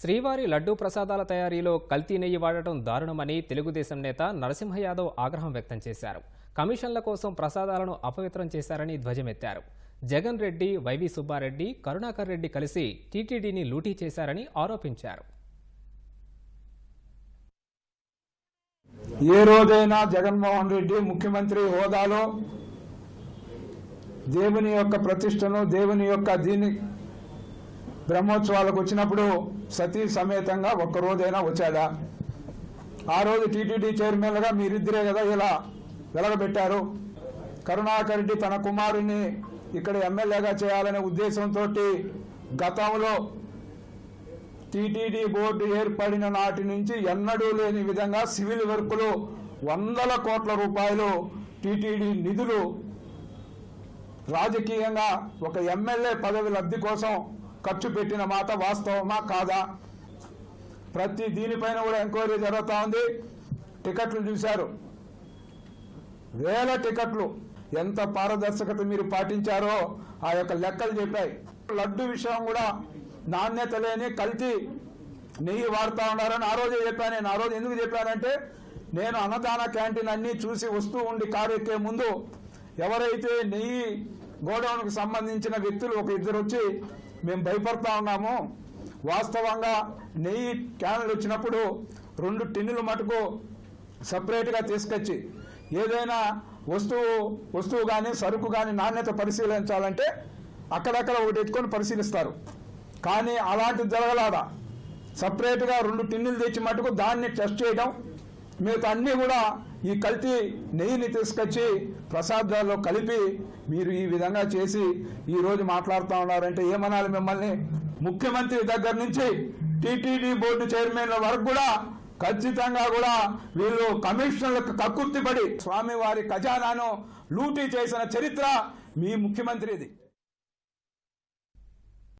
శ్రీవారి లడ్డూ ప్రసాదాల తయారీలో కల్తీ నెయ్యి వాడటం దారుణమని తెలుగుదేశం నేత నరసింహ యాదవ్ ఆగ్రహం వ్యక్తం చేశారు. కమిషన్ల కోసం ప్రసాదాలను అపవిత్రం చేశారని ధ్వజమెత్తారు. జగన్ రెడ్డి వైవి సుబ్బారెడ్డి కరుణాకర్ రెడ్డి కలిసి టీటీడీని లూటీ చేశారని ఆరోపించారు. ఏ రోజైనా జగన్మోహన్ రెడ్డి ముఖ్యమంత్రి హోదాలో దేవుని యొక్క ప్రతిష్టను దేవుని యొక్క దీని బ్రహ్మోత్సవాలకు వచ్చినప్పుడు సతీ సమేతంగా ఒక్క రోజైనా వచ్చాడా? ఆ రోజు టీటీడీ చైర్మన్లుగా మీరిద్దరే కదా ఇలా వెలగబెట్టారు. కరుణాకర్ రెడ్డి తన కుమారుని ఇక్కడ ఎమ్మెల్యేగా చేయాలనే ఉద్దేశంతో గతంలో టీటీడీ బోర్డు ఏర్పడిన నాటి నుంచి ఎన్నడూ లేని విధంగా సివిల్ వర్కులు వందల కోట్ల రూపాయలు టీటీడీ నిధులు రాజకీయంగా ఒక ఎమ్మెల్యే పదవి లబ్ధి కోసం ఖర్చు పెట్టిన మాట వాస్తవమా కాదా? ప్రతి దీనిపైన కూడా ఎంక్వైరీ జరుగుతూ ఉంది. టికెట్లు చూశారు. వేల టికెట్లు ఎంత పారదర్శకత మీరు పాటించారో ఆ యొక్క లెక్కలు చెప్పాయి. లడ్డు విషయం కూడా నాణ్యత లేని కల్తీ నెయ్యి వాడుతూ ఉన్నారని ఆ రోజే చెప్పాను. నేను ఆ రోజు ఎందుకు చెప్పానంటే నేను అన్నదాన క్యాంటీన్ అన్నీ చూసి వస్తూ ఉండి కారు ఎక్కే ముందు ఎవరైతే నెయ్యి గోడౌన్కు సంబంధించిన వ్యక్తులు ఒక ఇద్దరు వచ్చి మేము భయపడతా ఉన్నాము. వాస్తవంగా నెయ్యి క్యాన్లు వచ్చినప్పుడు రెండు టిన్నులు మటుకు సపరేట్గా తీసుకొచ్చి ఏదైనా వస్తువు వస్తువు కానీ సరుకు కానీ నాణ్యత పరిశీలించాలంటే అక్కడక్కడ ఒకటి ఎత్తుకొని పరిశీలిస్తారు. కానీ అలాంటిది జరగలాదా? సపరేట్గా రెండు టిన్నులు తెచ్చి మటుకు దాన్ని టెస్ట్ చేయడం మిగతా అన్నీ కూడా ఈ కల్తీ నెయ్యిని తీసుకొచ్చి ప్రసాదాల్లో కలిపి మీరు ఈ విధంగా చేసి ఈరోజు మాట్లాడుతూ ఉన్నారంటే ఏమనాలి మిమ్మల్ని? ముఖ్యమంత్రి దగ్గర నుంచి టీటీడీ బోర్డు చైర్మన్ల వరకు కూడా ఖచ్చితంగా కూడా వీళ్ళు కమిషనర్లకు కక్కుర్తిపడి స్వామివారి ఖజానాను లూటీ చేసిన చరిత్ర మీ ముఖ్యమంత్రిది.